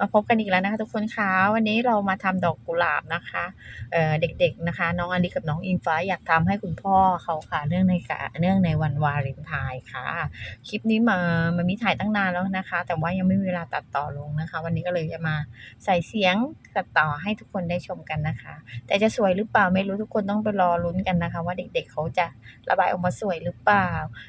มาพบกันอีกแล้วนะคะทุกคนคะวันนี้เรามาทำดอกกุหลาบนะคะเเด็กๆนะคะ น้องอลิกับน้องอิงฟ้าอยากทำให้คุณพ่อเขาค่ะเนื่องในกะเนื่องในวันวาเลนไทน์ค่ะ คลิปนี้มามันมีถ่ายตั้งนานแล้วนะคะ แต่ว่ายังไม่มีเวลาตัดต่อลงนะคะ วันนี้ก็เลยจะมาใส่เสียงตัดต่อให้ทุกคนได้ชมกันนะคะ แต่จะสวยหรือเปล่าไม่รู้ทุกคนต้องไปรอลุ้นกันนะคะ ว่าเด็กๆเขาจะระบายออกมาสวยหรือเปล่า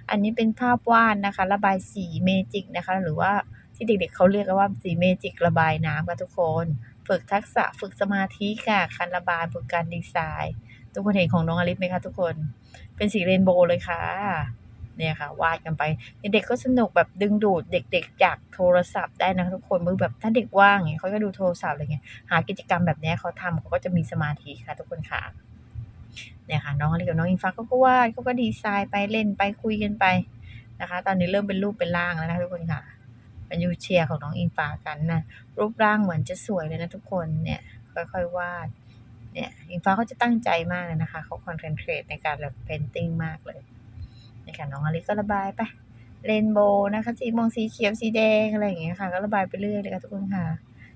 อันนี้เป็นภาพวาดนะคะ ระบายสีเมจิกนะคะ หรือว่า ที่เด็กๆเขาเรียกว่าสีเมจิกระบายน้ำค่ะทุกคน ฝึกทักษะฝึกสมาธิค่ะการระบายฝึกการดีไซน์ ทุกคนเห็นของน้องอลิฟไหมคะทุกคน เป็นสีเรนโบว์เลยค่ะเนี่ยค่ะวาดกันไปเด็กก็สนุกแบบดึงดูดเด็ก ๆ จากโทรศัพท์ได้นะทุกคนมือแบบถ้าเด็กว่างเงี้ยเขาก็ดูโทรศัพท์อะไรเงี้ยหากิจกรรมแบบนี้เขาทำเขาก็จะมีสมาธิค่ะทุกคนค่ะเนี่ยค่ะน้องอลิกับน้องอิงฟ้าเขาก็วาดเขาก็ดีไซน์ไปเล่นไปคุยกันไปนะคะ ตอนนี้เริ่มเป็นรูปเป็นร่างแล้วนะทุกคนค่ะ เป็นยูเชียร์ของน้องอิงฟ้ากันนะรูปร่างเหมือนจะสวยเลยนะทุกคนเนี่ยค่อยๆวาดเนี่ยอิงฟ้าเขาจะตั้งใจมากเลยนะคะเขาคอนเซนเทรตในการแบบเพนติ้งมากเลยนี่ค่ะน้องอลิก็ระบายไปเรนโบว์นะคะสีม่วงสีเขียวสีแดงอะไรอย่างเงี้ยค่ะ ก็ระบายไปเรื่อยเลยค่ะทุกคนค่ะ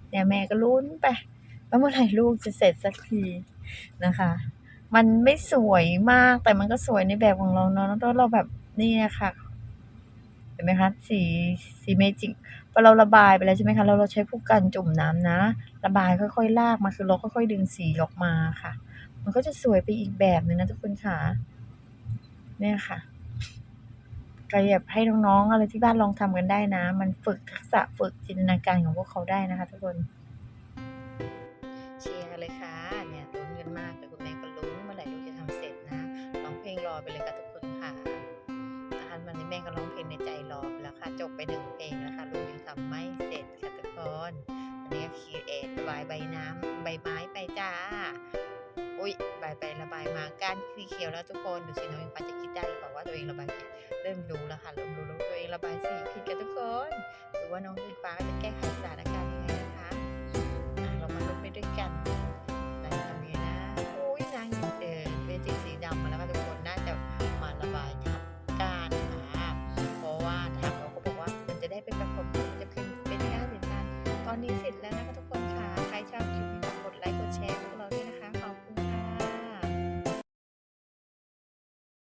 เนี่ยแม่ก็ลุ้นไปว่าเมื่อไหร่ลูกจะเสร็จสักทีนะคะ มันไม่สวยมากแต่มันก็สวยในแบบของเราเนาะแล้วเราแบบนี่นะค่ะ ห็นไหมคะสีสีเมจิกพอเราระบายไปแล้วใช่ไหมคะเราเราใช้ผู้กันจุ่มน้ำนะ ระบายค่อยๆลากมาคือเราค่อยๆดึงสีออกมาค่ะ มันก็จะสวยไปอีกแบบหนึ่งนะทุกคนค่ะเนี่ยค่ะก็อยากให้น้องๆอะไรที่บ้านลองทำกันได้นะ มันฝึกทักษะฝึกจินตนาการของพวกเขาได้นะคะทุกคนเชียร์กันเลยค่ะเนี่ยลุ้นกันมากแต่คุณแม่ก็ลุ้นเมื่อไหร่ลูกจะทำเสร็จนะร้องเพลงรอไปเลยค่ะทุกคนค่ะนะคะ วันนี้แม่ก็ร้องเพลงในใจรอไปแล้วค่ะ จบไปหนึ่งเพลงแล้วค่ะลูกยังทำไม่เสร็จค่ะทุกคนอันนี้ก็คีเอทระบายใบน้ำใบไม้ไปจ้า อุ้ยใบไประบายมาก้านสีเขียวแล้วทุกคนดูสิน้องยังปาจะคิดได้หรือเปล่าว่าตัวเองระบายผิดเริ่มรู้แล้วค่ะเริ่มรู้แล้วตัวเองระบายสีผิดกันทุกคนหรือว่าน้องสีฟ้าจะแก้ไขสถาน อนนี้เสร็จแล้วนะคะทุก